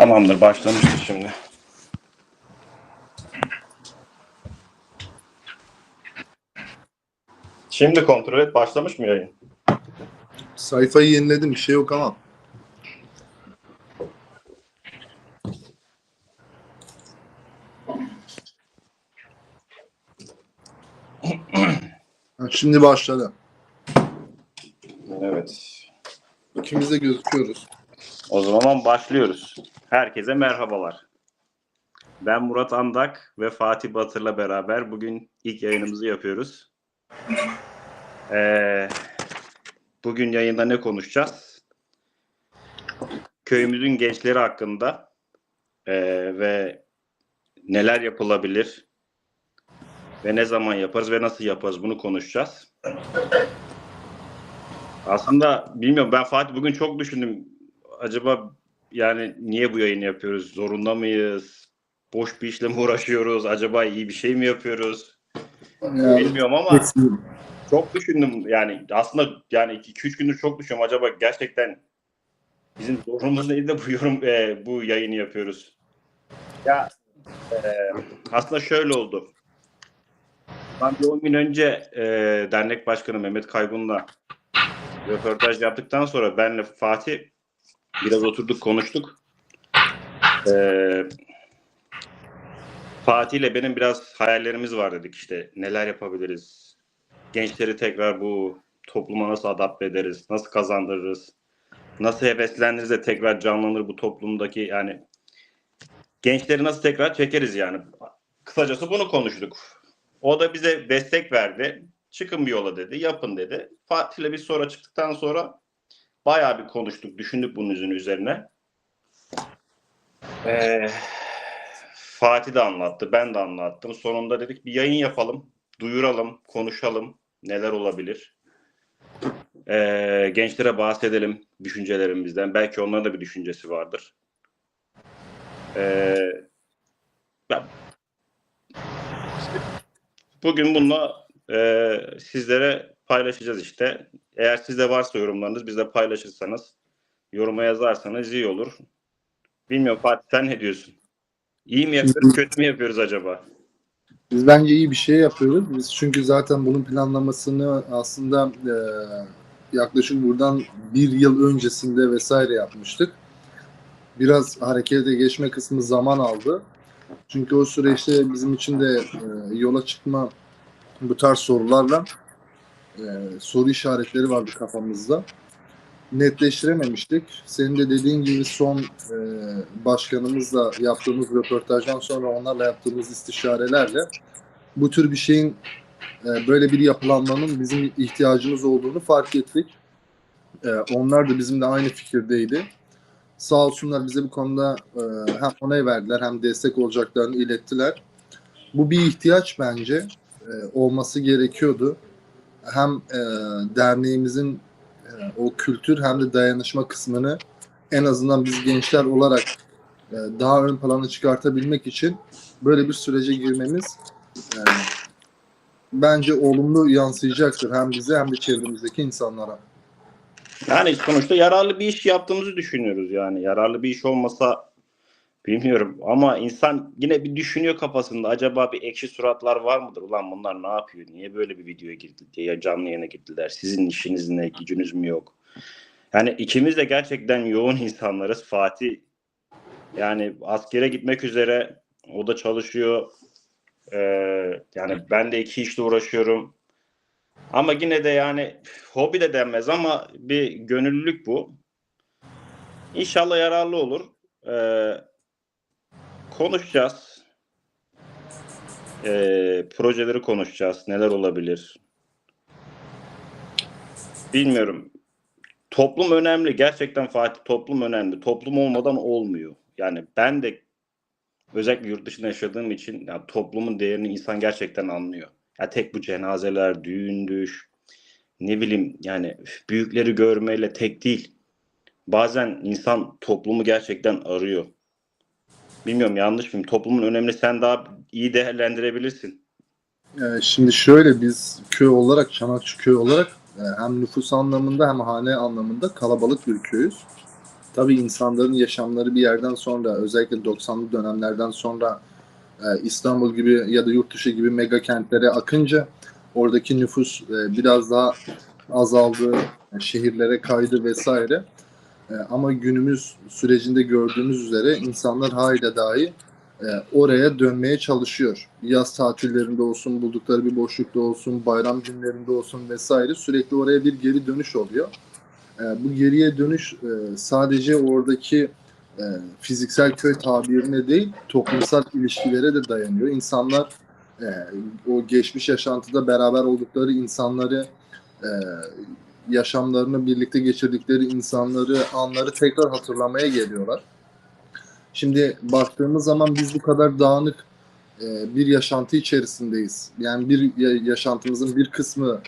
Tamamdır başlamıştır şimdi. Şimdi kontrol et başlamış mı yayın? Sayfayı yeniledim bir şey yok ama. Ha, Şimdi başladı. Evet. İkimiz de gözüküyoruz. O zaman başlıyoruz. Herkese merhabalar. Ben Murat Andak ve Fatih Batır'la beraber bugün ilk yayınımızı yapıyoruz. Ee, bugün yayında ne konuşacağız? Köyümüzün gençleri hakkında ee, ve neler yapılabilir ve ne zaman yaparız ve nasıl yaparız bunu konuşacağız. Aslında bilmiyorum ben Fatih bugün çok düşündüm. Acaba yani niye bu yayını yapıyoruz? Zorunda mıyız? Boş bir işle mi uğraşıyoruz? Acaba iyi bir şey mi yapıyoruz? Yani, Bilmiyorum ama çok düşündüm. Yani aslında yani 2-3 gündür çok düşünüyorum. Acaba gerçekten bizim zorunluluğumuz neydi de bu yorum e, bu yayını yapıyoruz? Ya e, aslında şöyle oldu. Ben bir 10 gün önce e, dernek başkanı Mehmet Kaygun'la röportaj yaptıktan sonra benle Fatih biraz oturduk konuştuk. Ee, Fatih ile benim biraz hayallerimiz var dedik işte neler yapabiliriz. Gençleri tekrar bu topluma nasıl adapte ederiz, nasıl kazandırırız, nasıl heveslendiririz de tekrar canlanır bu toplumdaki yani gençleri nasıl tekrar çekeriz yani. Kısacası bunu konuştuk. O da bize destek verdi. Çıkın bir yola dedi, yapın dedi. Fatih'le biz sonra çıktıktan sonra bayağı bir konuştuk, düşündük bunun üzerine. Ee, Fatih de anlattı, ben de anlattım. Sonunda dedik bir yayın yapalım, duyuralım, konuşalım neler olabilir. Ee, gençlere bahsedelim düşüncelerimizden. Belki onların da bir düşüncesi vardır. Ee, bugün bununla e, sizlere paylaşacağız işte. Eğer sizde varsa yorumlarınız bizle paylaşırsanız, yoruma yazarsanız iyi olur. Bilmiyorum Fatih sen ne diyorsun? İyi mi yapıyoruz, kötü mü yapıyoruz acaba? Biz bence iyi bir şey yapıyoruz. Biz çünkü zaten bunun planlamasını aslında e, yaklaşık buradan bir yıl öncesinde vesaire yapmıştık. Biraz harekete geçme kısmı zaman aldı. Çünkü o süreçte bizim için de e, yola çıkma bu tarz sorularla e, soru işaretleri vardı kafamızda. Netleştirememiştik. Senin de dediğin gibi son e, başkanımızla yaptığımız röportajdan sonra onlarla yaptığımız istişarelerle bu tür bir şeyin e, böyle bir yapılanmanın bizim ihtiyacımız olduğunu fark ettik. E, onlar da bizimle aynı fikirdeydi. Sağ olsunlar bize bu konuda e, hem onay verdiler hem destek olacaklarını ilettiler. Bu bir ihtiyaç bence. E, olması gerekiyordu. Hem e, derneğimizin e, o kültür hem de dayanışma kısmını en azından biz gençler olarak e, daha ön plana çıkartabilmek için böyle bir sürece girmemiz e, bence olumlu yansıyacaktır hem bize hem de çevremizdeki insanlara. Yani sonuçta yararlı bir iş yaptığımızı düşünüyoruz yani. Yararlı bir iş olmasa bilmiyorum ama insan yine bir düşünüyor kafasında. Acaba bir ekşi suratlar var mıdır? Ulan bunlar ne yapıyor? Niye böyle bir videoya girdi diye canlı yayına gittiler. Sizin işiniz ne? Gücünüz mü yok? Yani ikimiz de gerçekten yoğun insanlarız. Fatih yani askere gitmek üzere o da çalışıyor. Ee, yani ben de iki işle uğraşıyorum. Ama yine de yani hobi de denmez ama bir gönüllülük bu. İnşallah yararlı olur. Ee, konuşacağız. Ee, projeleri konuşacağız. Neler olabilir? Bilmiyorum. Toplum önemli. Gerçekten Fatih toplum önemli. Toplum olmadan olmuyor. Yani ben de özellikle yurt dışında yaşadığım için ya toplumun değerini insan gerçekten anlıyor. Ya tek bu cenazeler, düğündüş, ne bileyim yani büyükleri görmeyle tek değil. Bazen insan toplumu gerçekten arıyor. Bilmiyorum yanlış mıyım? Toplumun önemli sen daha iyi değerlendirebilirsin. Ee, şimdi şöyle biz köy olarak Çanakçı köy olarak e, hem nüfus anlamında hem hane anlamında kalabalık bir köyüz. tabii insanların yaşamları bir yerden sonra özellikle 90'lı dönemlerden sonra e, İstanbul gibi ya da yurt dışı gibi mega kentlere akınca oradaki nüfus e, biraz daha azaldı, şehirlere kaydı vesaire. E, ama günümüz sürecinde gördüğümüz üzere insanlar hala dahi e, oraya dönmeye çalışıyor. Yaz tatillerinde olsun, buldukları bir boşlukta olsun, bayram günlerinde olsun vesaire sürekli oraya bir geri dönüş oluyor. E, bu geriye dönüş sadece oradaki fiziksel köy tabirine değil, toplumsal ilişkilere de dayanıyor. İnsanlar o geçmiş yaşantıda beraber oldukları insanları yaşamlarını birlikte geçirdikleri insanları, anları tekrar hatırlamaya geliyorlar. Şimdi baktığımız zaman biz bu kadar dağınık e, bir yaşantı içerisindeyiz. Yani bir ya- yaşantımızın bir kısmı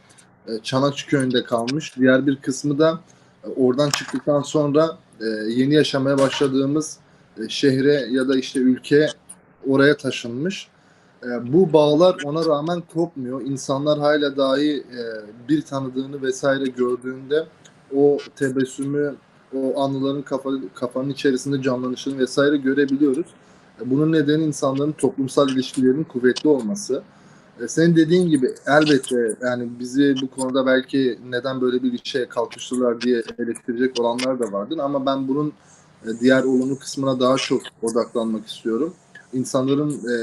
e, Çanakçı köyünde kalmış, diğer bir kısmı da e, oradan çıktıktan sonra yeni yaşamaya başladığımız şehre ya da işte ülke oraya taşınmış. E, bu bağlar ona rağmen kopmuyor. İnsanlar hala dahi e, bir tanıdığını vesaire gördüğünde o tebessümü, o anıların kafa, kafanın içerisinde canlanışını vesaire görebiliyoruz. E, Bunun nedeni insanların toplumsal ilişkilerinin kuvvetli olması. Senin dediğin gibi elbette yani bizi bu konuda belki neden böyle bir işe kalkıştılar diye eleştirecek olanlar da vardır ama ben bunun diğer olumlu kısmına daha çok odaklanmak istiyorum. İnsanların e,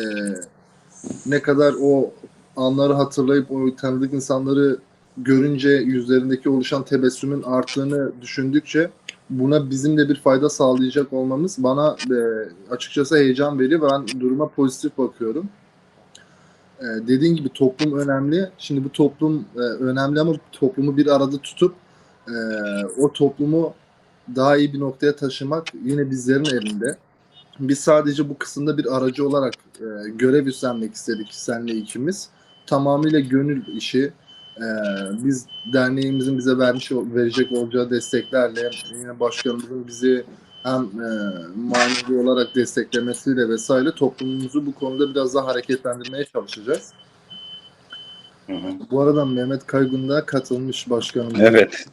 ne kadar o anları hatırlayıp o tanıdık insanları görünce yüzlerindeki oluşan tebessümün arttığını düşündükçe buna bizim de bir fayda sağlayacak olmamız bana e, açıkçası heyecan veriyor ve ben duruma pozitif bakıyorum. E, dediğin gibi toplum önemli. Şimdi bu toplum e, önemli ama toplumu bir arada tutup e, o toplumu daha iyi bir noktaya taşımak yine bizlerin elinde. Biz sadece bu kısımda bir aracı olarak e, görev üstlenmek istedik senle ikimiz. Tamamıyla gönül işi. E, biz derneğimizin bize vermiş verecek olacağı desteklerle yine başkanımızın bizi hem e, manevi olarak desteklemesiyle vesaire toplumumuzu bu konuda biraz daha hareketlendirmeye çalışacağız. Hı hı. Bu arada Mehmet Kaygun da katılmış başkanım. Evet.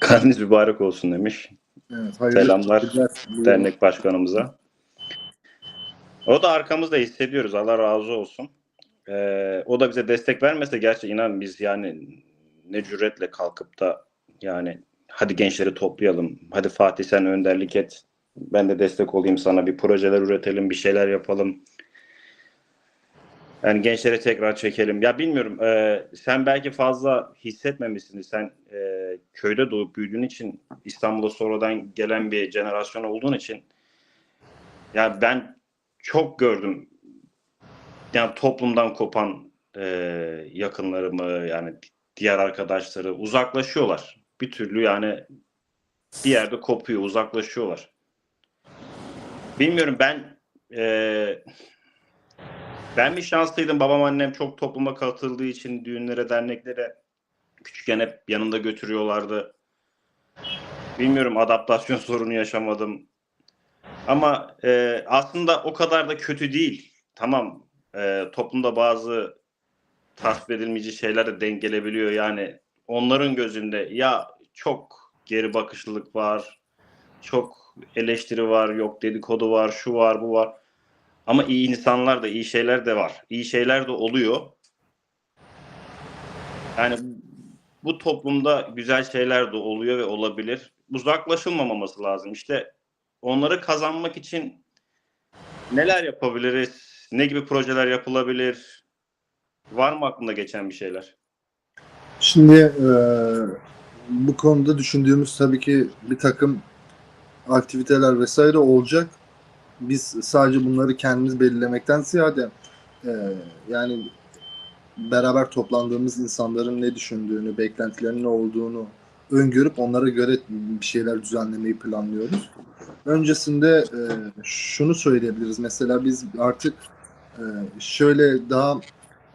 Karnınız mübarek olsun demiş Evet, hayırlı Selamlar dernek başkanımıza. O da arkamızda hissediyoruz. Allah razı olsun. Ee, o da bize destek vermese gerçi inan biz yani ne cüretle kalkıp da yani hadi gençleri toplayalım. Hadi Fatih sen önderlik et. Ben de destek olayım sana. Bir projeler üretelim, bir şeyler yapalım. Yani gençleri tekrar çekelim. Ya bilmiyorum. e, sen belki fazla hissetmemişsin. Sen e, köyde doğup büyüdüğün için İstanbul'a sonradan gelen bir jenerasyon olduğun için ya ben çok gördüm. Yani toplumdan kopan e, yakınlarımı yani diğer arkadaşları uzaklaşıyorlar. Bir türlü yani bir yerde kopuyor, uzaklaşıyorlar. Bilmiyorum ben e, ben bir şanslıydım. Babam annem çok topluma katıldığı için düğünlere, derneklere küçükken hep yanında götürüyorlardı. Bilmiyorum adaptasyon sorunu yaşamadım. Ama e, aslında o kadar da kötü değil. Tamam e, toplumda bazı tasvip edilmeyecek şeyler de denk gelebiliyor. Yani onların gözünde ya çok geri bakışlılık var, çok eleştiri var, yok dedikodu var, şu var, bu var. Ama iyi insanlar da iyi şeyler de var. İyi şeyler de oluyor. Yani bu toplumda güzel şeyler de oluyor ve olabilir. Uzaklaşılmaması lazım. İşte onları kazanmak için neler yapabiliriz? Ne gibi projeler yapılabilir? Var mı aklında geçen bir şeyler? Şimdi e, bu konuda düşündüğümüz tabii ki bir takım aktiviteler vesaire olacak. Biz sadece bunları kendimiz belirlemekten ziyade e, yani beraber toplandığımız insanların ne düşündüğünü, beklentilerinin ne olduğunu öngörüp onlara göre bir şeyler düzenlemeyi planlıyoruz. Öncesinde e, şunu söyleyebiliriz. Mesela biz artık e, şöyle daha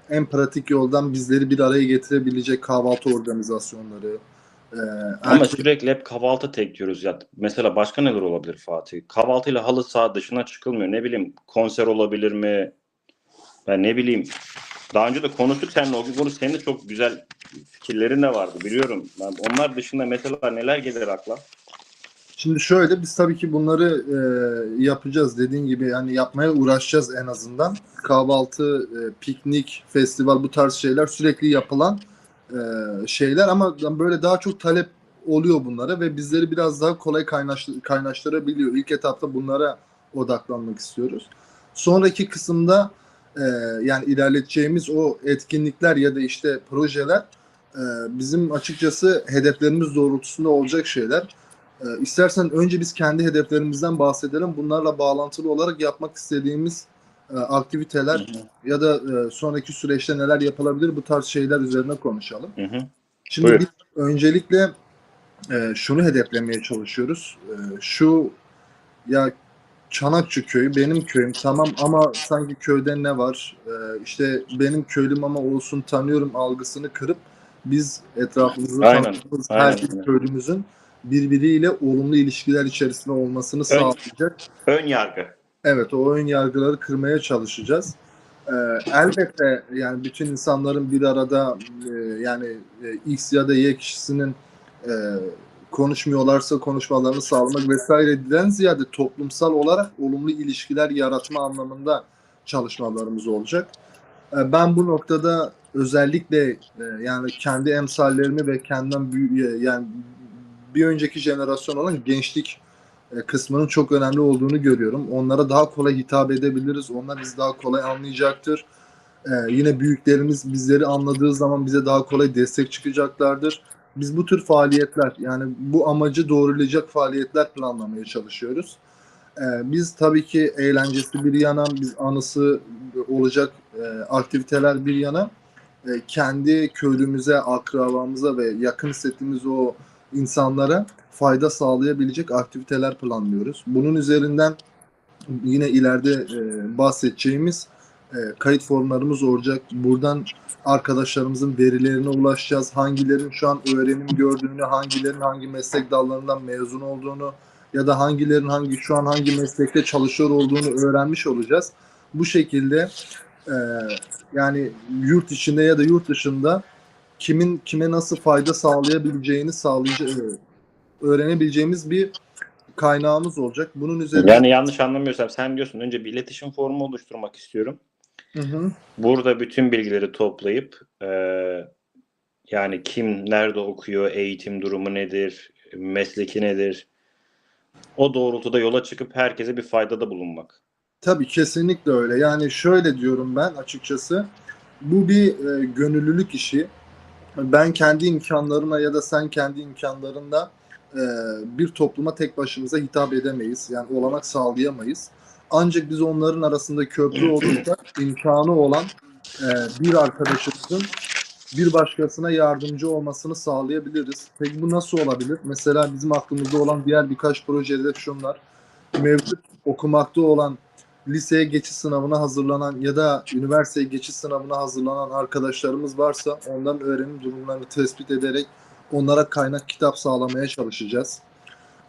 en pratik yoldan bizleri bir araya getirebilecek kahvaltı organizasyonları. E, Ama erkek- sürekli hep kahvaltı tek diyoruz ya. Mesela başka neler olabilir Fatih? Kahvaltıyla halı saha dışına çıkılmıyor. Ne bileyim konser olabilir mi? Ben ne bileyim. Daha önce de konuştuk seninle o gün konu senin de çok güzel fikirlerin de vardı biliyorum. Ben onlar dışında mesela neler gelir akla? Şimdi şöyle biz tabii ki bunları e, yapacağız dediğin gibi yani yapmaya uğraşacağız en azından. Kahvaltı, e, piknik, festival bu tarz şeyler sürekli yapılan şeyler ama böyle daha çok talep oluyor bunlara ve bizleri biraz daha kolay kaynaş, kaynaştırabiliyor. İlk etapta bunlara odaklanmak istiyoruz. Sonraki kısımda e, yani ilerleteceğimiz o etkinlikler ya da işte projeler e, bizim açıkçası hedeflerimiz doğrultusunda olacak şeyler. E, istersen önce biz kendi hedeflerimizden bahsedelim. Bunlarla bağlantılı olarak yapmak istediğimiz e, aktiviteler Hı hı. ya da e, sonraki süreçte neler yapılabilir bu tarz şeyler üzerine konuşalım. Hı hı. Şimdi Buyur. biz öncelikle e, şunu hedeflemeye çalışıyoruz. E, şu ya Çanakçı köyü benim köyüm tamam ama sanki köyde ne var? E, işte benim köylüm ama olsun tanıyorum algısını kırıp biz etrafımızda Aynen, tanıdığımız her bir köylümüzün birbiriyle olumlu ilişkiler içerisinde olmasını sağlayacak. Ön yargı. Evet o ön yargıları kırmaya çalışacağız. Ee, elbette yani bütün insanların bir arada e, yani e, X ya da Y kişisinin e, konuşmuyorlarsa konuşmalarını sağlamak vesaireden ziyade toplumsal olarak olumlu ilişkiler yaratma anlamında çalışmalarımız olacak. E, ben bu noktada özellikle e, yani kendi emsallerimi ve kendimden büyü, yani bir önceki jenerasyon olan gençlik e, kısmının çok önemli olduğunu görüyorum. Onlara daha kolay hitap edebiliriz. Onlar bizi daha kolay anlayacaktır. E, yine büyüklerimiz bizleri anladığı zaman bize daha kolay destek çıkacaklardır. Biz bu tür faaliyetler yani bu amacı doğrulayacak faaliyetler planlamaya çalışıyoruz. E, biz tabii ki eğlencesi bir yana, biz anısı olacak e, aktiviteler bir yana e, kendi köylümüze, akrabamıza ve yakın hissettiğimiz o insanlara fayda sağlayabilecek aktiviteler planlıyoruz. Bunun üzerinden yine ileride e, bahsedeceğimiz e, kayıt formlarımız olacak. Buradan arkadaşlarımızın verilerine ulaşacağız. Hangilerin şu an öğrenim gördüğünü, hangilerin hangi meslek dallarından mezun olduğunu ya da hangilerin hangi şu an hangi meslekte çalışıyor olduğunu öğrenmiş olacağız. Bu şekilde e, yani yurt içinde ya da yurt dışında kimin kime nasıl fayda sağlayabileceğini sağlayacak öğrenebileceğimiz bir kaynağımız olacak. Bunun üzerine Yani yanlış anlamıyorsam sen diyorsun önce bir iletişim formu oluşturmak istiyorum. Hı hı. Burada bütün bilgileri toplayıp e, yani kim nerede okuyor, eğitim durumu nedir, mesleki nedir? O doğrultuda yola çıkıp herkese bir faydada bulunmak. Tabii kesinlikle öyle. Yani şöyle diyorum ben açıkçası. Bu bir e, gönüllülük işi. Ben kendi imkanlarımla ya da sen kendi imkanlarında e, bir topluma tek başımıza hitap edemeyiz. Yani olanak sağlayamayız. Ancak biz onların arasında köprü olursak imkanı olan e, bir arkadaşımızın bir başkasına yardımcı olmasını sağlayabiliriz. Peki bu nasıl olabilir? Mesela bizim aklımızda olan diğer birkaç projede şunlar. Mevcut okumakta olan liseye geçiş sınavına hazırlanan ya da üniversiteye geçiş sınavına hazırlanan arkadaşlarımız varsa onların öğrenim durumlarını tespit ederek onlara kaynak kitap sağlamaya çalışacağız.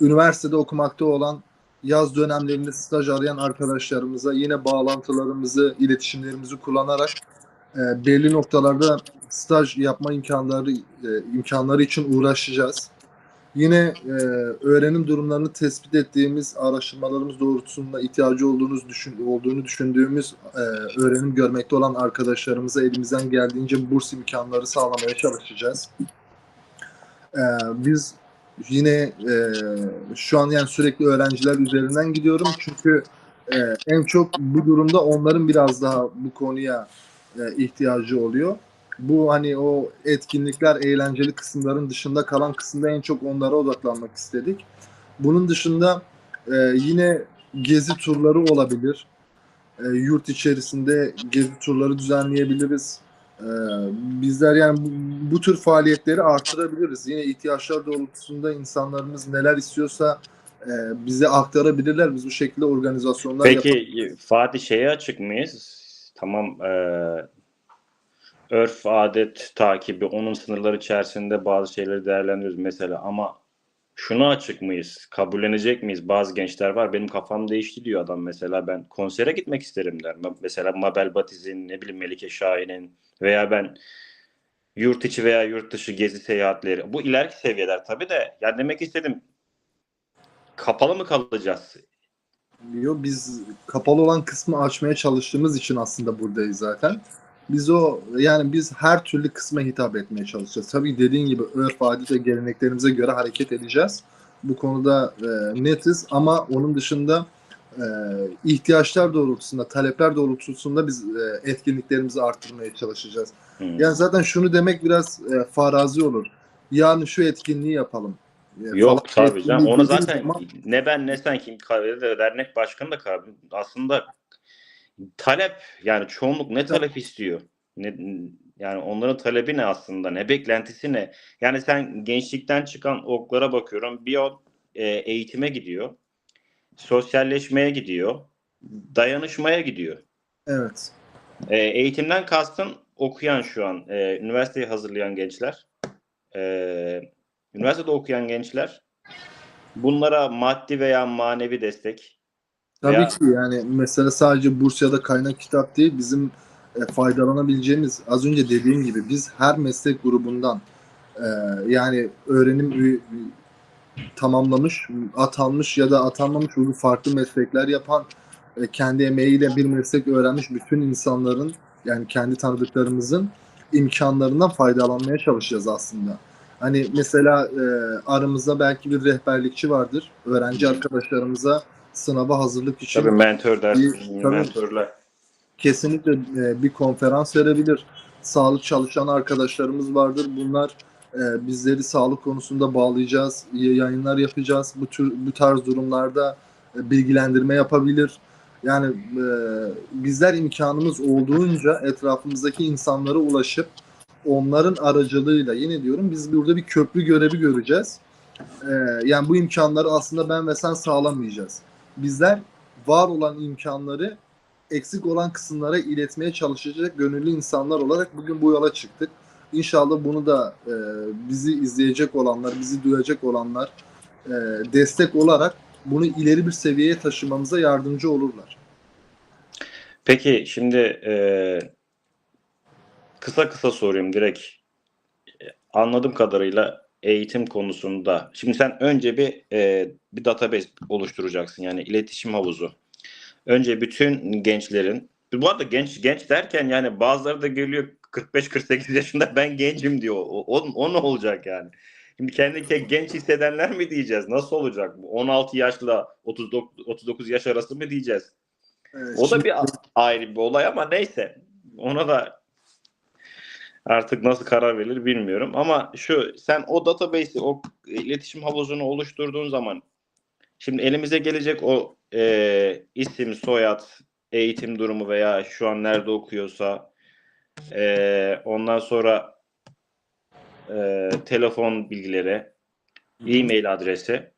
Üniversitede okumakta olan yaz dönemlerinde staj arayan arkadaşlarımıza yine bağlantılarımızı, iletişimlerimizi kullanarak e, belli noktalarda staj yapma imkanları e, imkanları için uğraşacağız. Yine e, öğrenim durumlarını tespit ettiğimiz araştırmalarımız doğrultusunda ihtiyacı olduğunuz düşün, olduğunu düşündüğümüz e, öğrenim görmekte olan arkadaşlarımıza elimizden geldiğince burs imkanları sağlamaya çalışacağız. E, biz yine e, şu an yani sürekli öğrenciler üzerinden gidiyorum çünkü e, en çok bu durumda onların biraz daha bu konuya e, ihtiyacı oluyor bu hani o etkinlikler, eğlenceli kısımların dışında kalan kısımda en çok onlara odaklanmak istedik. Bunun dışında e, yine gezi turları olabilir. E, yurt içerisinde gezi turları düzenleyebiliriz. E, bizler yani bu, bu tür faaliyetleri artırabiliriz. Yine ihtiyaçlar doğrultusunda insanlarımız neler istiyorsa e, bize aktarabilirler. Biz bu şekilde organizasyonlar Peki yapabiliriz. Fatih şeye açık mıyız? Tamam e, örf, adet takibi, onun sınırları içerisinde bazı şeyleri değerlendiriyoruz mesela ama şunu açık mıyız? Kabullenecek miyiz? Bazı gençler var. Benim kafam değişti diyor adam mesela. Ben konsere gitmek isterim der. Mesela Mabel Batiz'in, ne bileyim Melike Şahin'in veya ben yurt içi veya yurt dışı gezi seyahatleri. Bu ileriki seviyeler tabii de. Yani demek istedim kapalı mı kalacağız? Yo, biz kapalı olan kısmı açmaya çalıştığımız için aslında buradayız zaten. Biz o yani biz her türlü kısma hitap etmeye çalışacağız. Tabii dediğin gibi örf, adet ve geleneklerimize göre hareket edeceğiz. Bu konuda e, netiz ama onun dışında e, ihtiyaçlar doğrultusunda, talepler doğrultusunda biz e, etkinliklerimizi arttırmaya çalışacağız. Hı. Yani zaten şunu demek biraz e, farazi olur. Yani şu etkinliği yapalım. E, Yok tabii canım. Onu zaten zaman- ne ben ne sen kim kahvede de dernek başkanı da kahve. Aslında talep yani çoğunluk ne talep istiyor? Ne, yani onların talebi ne aslında? Ne beklentisi ne? Yani sen gençlikten çıkan oklara bakıyorum. Bir o e, eğitime gidiyor. Sosyalleşmeye gidiyor. Dayanışmaya gidiyor. Evet. E, eğitimden kastın okuyan şu an. E, üniversiteyi hazırlayan gençler. E, üniversitede okuyan gençler. Bunlara maddi veya manevi destek. Tabii Veya- ki yani mesela sadece burs ya da kaynak kitap değil bizim e, faydalanabileceğimiz az önce dediğim gibi biz her meslek grubundan e, yani öğrenim tamamlamış, atanmış ya da atanmamış olduğu farklı meslekler yapan e, kendi emeğiyle bir meslek öğrenmiş bütün insanların yani kendi tanıdıklarımızın imkanlarından faydalanmaya çalışacağız aslında. Hani mesela e, aramızda belki bir rehberlikçi vardır. Öğrenci arkadaşlarımıza sınava hazırlık için Tabii mentor ders, Bir- tabii. mentorlar. kesinlikle e, bir konferans verebilir. Sağlık çalışan arkadaşlarımız vardır. Bunlar e, bizleri sağlık konusunda bağlayacağız, yayınlar yapacağız. Bu tür bu tarz durumlarda e, bilgilendirme yapabilir. Yani e, bizler imkanımız olduğunca etrafımızdaki insanlara ulaşıp onların aracılığıyla yine diyorum biz burada bir köprü görevi göreceğiz. E, yani bu imkanları aslında ben ve sen sağlamayacağız. Bizler var olan imkanları eksik olan kısımlara iletmeye çalışacak gönüllü insanlar olarak bugün bu yola çıktık. İnşallah bunu da e, bizi izleyecek olanlar, bizi duyacak olanlar e, destek olarak bunu ileri bir seviyeye taşımamıza yardımcı olurlar. Peki şimdi e, kısa kısa sorayım direkt. E, Anladığım kadarıyla eğitim konusunda. Şimdi sen önce bir e, bir database oluşturacaksın yani iletişim havuzu. Önce bütün gençlerin bu arada genç genç derken yani bazıları da geliyor 45-48 yaşında ben gencim diyor. O, o, o ne olacak yani? Şimdi kendini genç hissedenler mi diyeceğiz? Nasıl olacak bu? 16 yaşla 39, 39 yaş arası mı diyeceğiz? Evet, O da şimdi- bir ayrı bir olay ama neyse. Ona da artık nasıl karar verilir bilmiyorum. Ama şu sen o database'i, o iletişim havuzunu oluşturduğun zaman şimdi elimize gelecek o e, isim, soyad, eğitim durumu veya şu an nerede okuyorsa e, ondan sonra e, telefon bilgileri, e-mail adresi.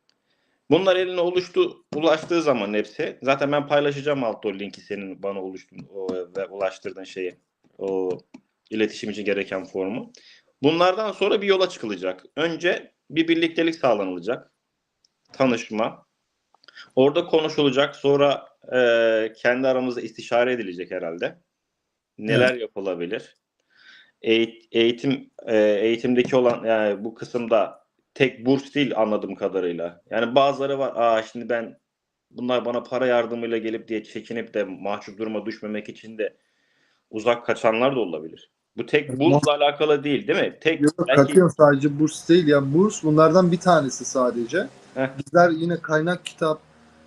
Bunlar eline oluştu, ulaştığı zaman hepsi. Zaten ben paylaşacağım altta o linki senin bana oluştun o, ve ulaştırdığın şeyi. O iletişim için gereken formu. Bunlardan sonra bir yola çıkılacak. Önce bir birliktelik sağlanılacak. Tanışma. Orada konuşulacak. Sonra e, kendi aramızda istişare edilecek herhalde. Neler yapılabilir? Eğit- eğitim e, eğitimdeki olan yani bu kısımda tek burs değil anladığım kadarıyla. Yani bazıları var. Aa şimdi ben bunlar bana para yardımıyla gelip diye çekinip de mahcup duruma düşmemek için de uzak kaçanlar da olabilir. Bu tek bursla alakalı değil değil mi? Tek Yok, belki katıyorum sadece burs değil ya burs bunlardan bir tanesi sadece. Heh. Bizler yine kaynak kitap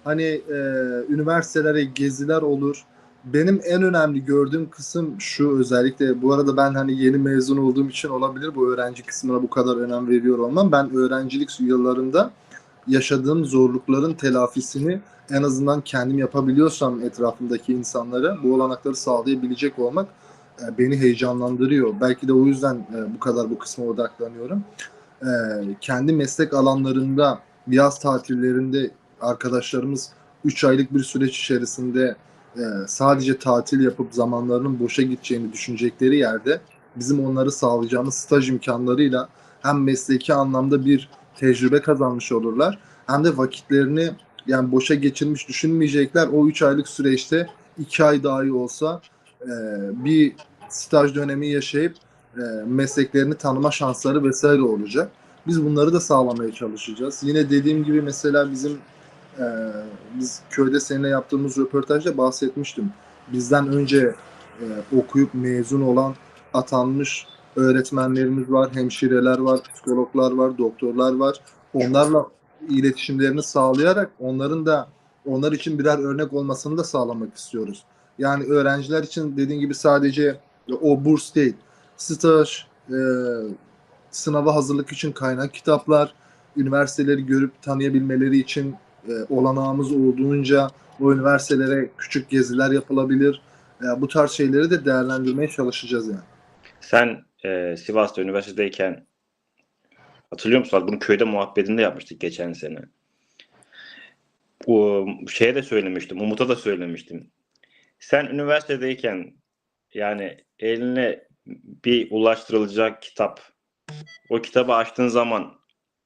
hani e, üniversitelere geziler olur. Benim en önemli gördüğüm kısım şu özellikle bu arada ben hani yeni mezun olduğum için olabilir bu öğrenci kısmına bu kadar önem veriyor olmam. Ben öğrencilik yıllarında yaşadığım zorlukların telafisini en azından kendim yapabiliyorsam etrafımdaki insanlara bu olanakları sağlayabilecek olmak beni heyecanlandırıyor. Belki de o yüzden e, bu kadar bu kısma odaklanıyorum. E, kendi meslek alanlarında yaz tatillerinde arkadaşlarımız 3 aylık bir süreç içerisinde e, sadece tatil yapıp zamanlarının boşa gideceğini düşünecekleri yerde bizim onları sağlayacağımız staj imkanlarıyla hem mesleki anlamda bir tecrübe kazanmış olurlar hem de vakitlerini yani boşa geçirmiş düşünmeyecekler. O 3 aylık süreçte 2 ay dahi olsa e, bir staj dönemi yaşayıp e, mesleklerini tanıma şansları vesaire olacak. Biz bunları da sağlamaya çalışacağız. Yine dediğim gibi mesela bizim e, biz köyde seninle yaptığımız röportajda bahsetmiştim. Bizden önce e, okuyup mezun olan atanmış öğretmenlerimiz var, hemşireler var, psikologlar var, doktorlar var. Onlarla iletişimlerini sağlayarak onların da onlar için birer örnek olmasını da sağlamak istiyoruz. Yani öğrenciler için dediğin gibi sadece o burs değil, staj, e, sınava hazırlık için kaynak kitaplar, üniversiteleri görüp tanıyabilmeleri için e, olanağımız olduğunca o üniversitelere küçük geziler yapılabilir. E, bu tarz şeyleri de değerlendirmeye çalışacağız yani. Sen e, Sivas'ta üniversitedeyken hatırlıyor musun? Bunu köyde muhabbetinde yapmıştık geçen sene. Bu şeye de söylemiştim. Umut'a da söylemiştim. Sen üniversitedeyken yani eline bir ulaştırılacak kitap o kitabı açtığın zaman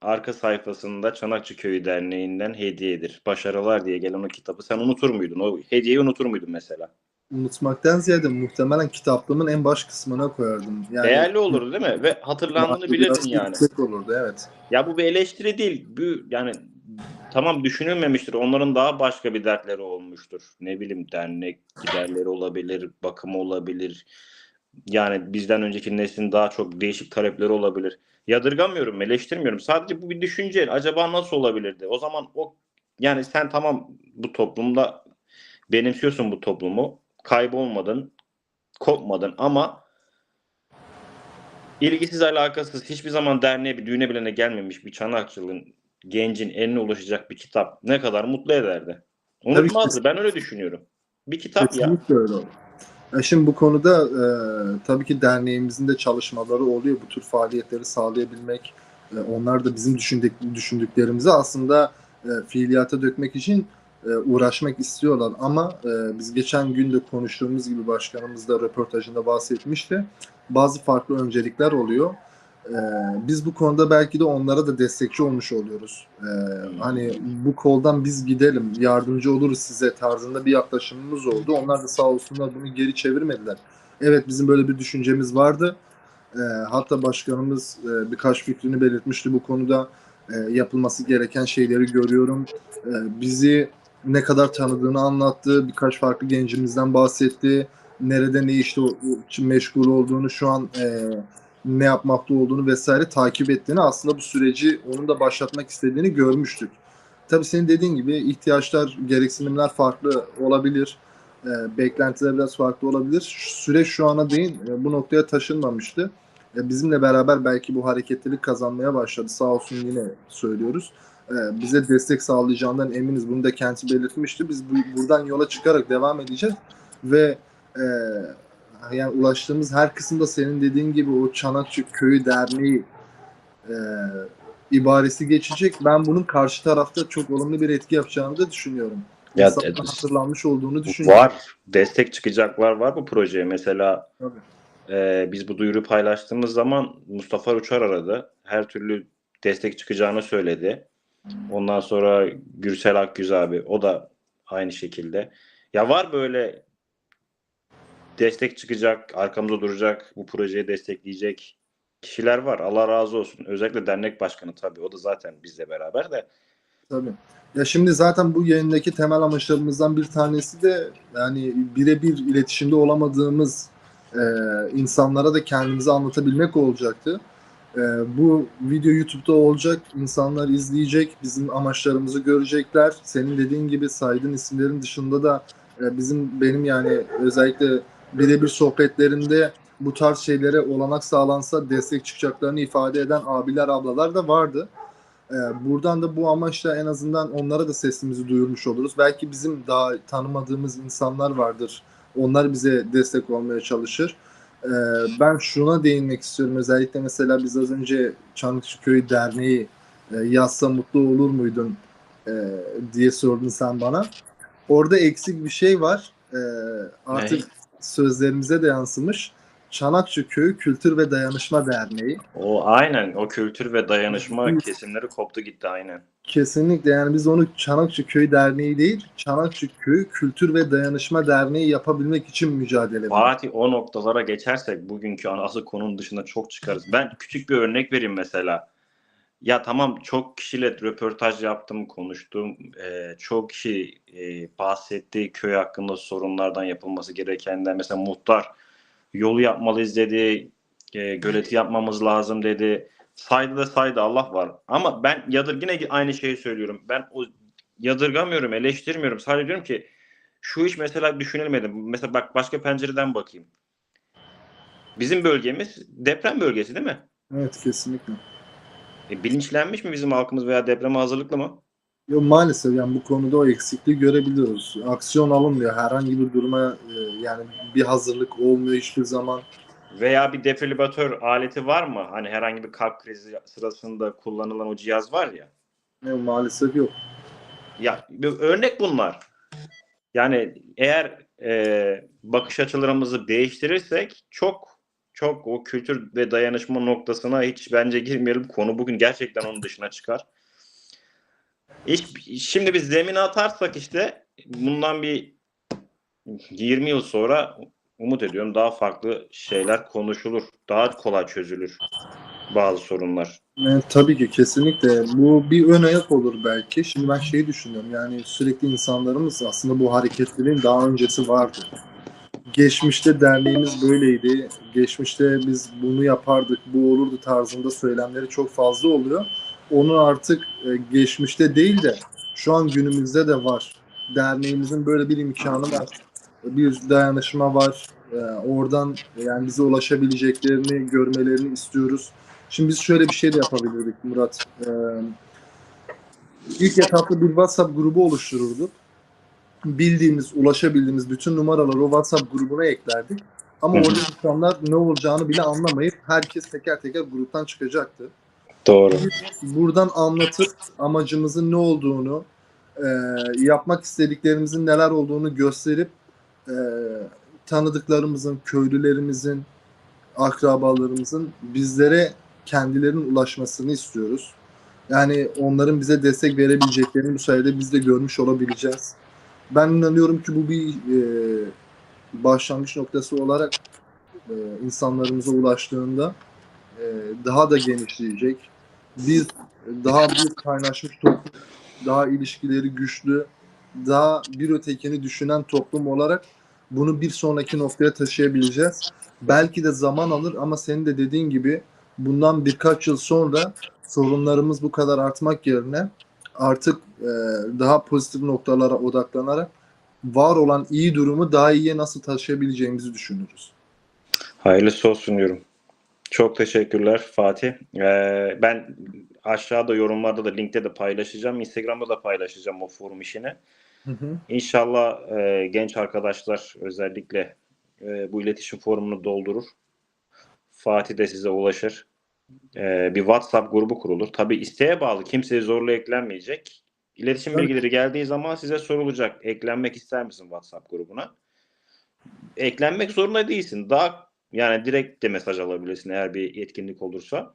arka sayfasında Çanakçı Köyü Derneği'nden hediyedir. Başarılar diye gelen o kitabı sen unutur muydun? O hediyeyi unutur muydun mesela? Unutmaktan ziyade muhtemelen kitaplığımın en baş kısmına koyardım. Yani Değerli olurdu değil mi? Ve hatırlandığını bilirdin biraz yani. yüksek olurdu evet. Ya bu bir eleştiri değil. Bu yani tamam düşünülmemiştir. Onların daha başka bir dertleri olmuştur. Ne bileyim dernek giderleri olabilir, bakımı olabilir. Yani bizden önceki neslin daha çok değişik talepleri olabilir. Yadırgamıyorum, eleştirmiyorum. Sadece bu bir düşünce. Acaba nasıl olabilirdi? O zaman o yani sen tamam bu toplumda benimsiyorsun bu toplumu. Kaybolmadın, kopmadın ama ilgisiz alakasız hiçbir zaman derneğe bir düğüne bile gelmemiş bir Çanakçı'nın gencin eline ulaşacak bir kitap ne kadar mutlu ederdi. Unutmazdı. Ben öyle düşünüyorum. Bir kitap ya. Kesinlikle öyle oldu. Ya Şimdi bu konuda e, tabii ki derneğimizin de çalışmaları oluyor. Bu tür faaliyetleri sağlayabilmek, e, onlar da bizim düşündük, düşündüklerimizi aslında e, fiiliyata dökmek için e, uğraşmak istiyorlar. Ama e, biz geçen gün de konuştuğumuz gibi başkanımız da röportajında bahsetmişti. Bazı farklı öncelikler oluyor. E, biz bu konuda belki de onlara da destekçi olmuş oluyoruz. E, hani bu koldan biz gidelim, yardımcı oluruz size tarzında bir yaklaşımımız oldu. Onlar da sağ olsunlar bunu geri çevirmediler. Evet bizim böyle bir düşüncemiz vardı. E, hatta başkanımız e, birkaç fikrini belirtmişti bu konuda. Yapılması gereken şeyleri görüyorum. Bizi ne kadar tanıdığını anlattı. Birkaç farklı gencimizden bahsetti. Nerede ne işte meşgul olduğunu, şu an e, ne yapmakta olduğunu vesaire takip ettiğini aslında bu süreci onun da başlatmak istediğini görmüştük. Tabii senin dediğin gibi ihtiyaçlar, gereksinimler farklı olabilir. E, beklentiler biraz farklı olabilir. Süreç şu ana değin e, bu noktaya taşınmamıştı. E, bizimle beraber belki bu hareketlilik kazanmaya başladı. Sağ olsun yine söylüyoruz. E, bize destek sağlayacağından eminiz. Bunu da kendisi belirtmişti. Biz bu, buradan yola çıkarak devam edeceğiz ve e, yani ulaştığımız her kısımda senin dediğin gibi o Çanakçı Köyü Derneği e, ibaresi geçecek. Ben bunun karşı tarafta çok olumlu bir etki yapacağını da düşünüyorum. Ya, e, hatırlanmış olduğunu düşünüyorum. Var. Destek çıkacaklar var bu projeye. Mesela Tabii. e, biz bu duyuru paylaştığımız zaman Mustafa Uçar aradı. Her türlü destek çıkacağını söyledi. Ondan sonra Gürsel Akgüz abi o da aynı şekilde. Ya var böyle destek çıkacak, arkamızda duracak, bu projeyi destekleyecek kişiler var. Allah razı olsun. Özellikle dernek başkanı tabii. O da zaten bizle beraber de. Tabii. Ya şimdi zaten bu yayındaki temel amaçlarımızdan bir tanesi de yani birebir iletişimde olamadığımız e, insanlara da kendimizi anlatabilmek olacaktı. E, bu video YouTube'da olacak. İnsanlar izleyecek. Bizim amaçlarımızı görecekler. Senin dediğin gibi saydığın isimlerin dışında da e, bizim benim yani özellikle birebir sohbetlerinde bu tarz şeylere olanak sağlansa destek çıkacaklarını ifade eden abiler ablalar da vardı. Ee, buradan da bu amaçla en azından onlara da sesimizi duyurmuş oluruz. Belki bizim daha tanımadığımız insanlar vardır. Onlar bize destek olmaya çalışır. Ee, ben şuna değinmek istiyorum. Özellikle mesela biz az önce Çanlıkçıköy Derneği e, yazsa mutlu olur muydun e, diye sordun sen bana. Orada eksik bir şey var. Ee, artık Ne? Sözlerimize de yansımış. Çanakçı Köyü Kültür ve Dayanışma Derneği. O aynen o kültür ve dayanışma kesimleri koptu gitti aynen. Kesinlikle yani biz onu Çanakçı Köy Derneği değil, Çanakçı Köyü Kültür ve Dayanışma Derneği yapabilmek için mücadele ediyoruz. Fatih o noktalara geçersek bugünkü asıl konunun dışında çok çıkarız. Ben küçük bir örnek vereyim mesela. Ya tamam çok kişiyle röportaj yaptım, konuştum. Ee, çok kişi e, bahsetti köy hakkında sorunlardan yapılması gerekenden. Mesela muhtar yolu yapmalıyız dedi, e, göleti yapmamız lazım dedi. Saydı da saydı Allah var. Ama ben yadır yine aynı şeyi söylüyorum. Ben o yadırgamıyorum, eleştirmiyorum. Sadece diyorum ki şu iş mesela düşünülmedi. Mesela bak başka pencereden bakayım. Bizim bölgemiz deprem bölgesi değil mi? Evet kesinlikle. E, bilinçlenmiş mi bizim halkımız veya depreme hazırlıklı mı? Yo, maalesef yani bu konuda o eksikliği görebiliyoruz. Aksiyon alınmıyor. Herhangi bir duruma e, yani bir hazırlık olmuyor hiçbir zaman. Veya bir defibrilatör aleti var mı? Hani herhangi bir kalp krizi sırasında kullanılan o cihaz var ya. Yo, maalesef yok. Ya bir örnek bunlar. Yani eğer e, bakış açılarımızı değiştirirsek çok çok o kültür ve dayanışma noktasına hiç bence girmeyelim. Konu bugün gerçekten onun dışına çıkar. Hiç, şimdi biz zemine atarsak işte bundan bir 20 yıl sonra umut ediyorum daha farklı şeyler konuşulur. Daha kolay çözülür bazı sorunlar. Evet, tabii ki kesinlikle. Bu bir ön ayak olur belki. Şimdi ben şeyi düşünüyorum yani sürekli insanlarımız aslında bu hareketlerin daha öncesi vardı. Geçmişte derneğimiz böyleydi. Geçmişte biz bunu yapardık, bu olurdu tarzında söylemleri çok fazla oluyor. Onu artık e, geçmişte değil de şu an günümüzde de var. Derneğimizin böyle bir imkanı var. Bir dayanışma var. E, Oradan yani bize ulaşabileceklerini görmelerini istiyoruz. Şimdi biz şöyle bir şey de yapabilirdik Murat. Ee, ilk etapta bir WhatsApp grubu oluştururduk. Bildiğimiz, ulaşabildiğimiz bütün numaraları o WhatsApp grubuna eklerdik. Ama orada insanlar ne olacağını bile anlamayıp herkes teker teker gruptan çıkacaktı. Doğru. Buradan anlatıp amacımızın ne olduğunu, e, yapmak istediklerimizin neler olduğunu gösterip e, tanıdıklarımızın, köylülerimizin, akrabalarımızın bizlere kendilerinin ulaşmasını istiyoruz. Yani onların bize destek verebileceklerini bu sayede biz de görmüş olabileceğiz. Ben inanıyorum ki bu bir e, başlangıç noktası olarak e, insanlarımıza ulaştığında e, daha da genişleyecek. Biz daha bir kaynaşmış toplum, daha ilişkileri güçlü, daha bir ötekini düşünen toplum olarak bunu bir sonraki noktaya taşıyabileceğiz. Belki de zaman alır ama senin de dediğin gibi bundan birkaç yıl sonra sorunlarımız bu kadar artmak yerine artık e, daha pozitif noktalara odaklanarak var olan iyi durumu daha iyiye nasıl taşıyabileceğimizi düşünürüz. Hayırlısı olsun diyorum. Çok teşekkürler Fatih. Ee, ben aşağıda yorumlarda da linkte de paylaşacağım. Instagram'da da paylaşacağım o forum işini. Hı hı. İnşallah e, genç arkadaşlar özellikle e, bu iletişim forumunu doldurur. Fatih de size ulaşır. E, bir WhatsApp grubu kurulur. Tabii isteğe bağlı. Kimseye zorla eklenmeyecek. İletişim Evet. bilgileri geldiği zaman size sorulacak. Eklenmek ister misin WhatsApp grubuna? Eklenmek zorunda değilsin. Daha yani direkt de mesaj alabilirsin eğer bir etkinlik olursa.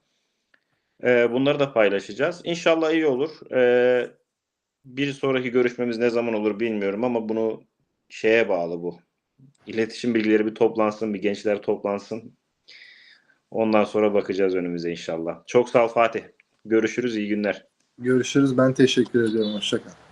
E, bunları da paylaşacağız. İnşallah iyi olur. E, bir sonraki görüşmemiz ne zaman olur bilmiyorum ama bunu şeye bağlı bu. İletişim bilgileri bir toplansın, bir gençler toplansın. Ondan sonra bakacağız önümüze inşallah. Çok sağ ol Fatih. Görüşürüz, iyi günler. Görüşürüz. Ben teşekkür ediyorum. Hoşçakal.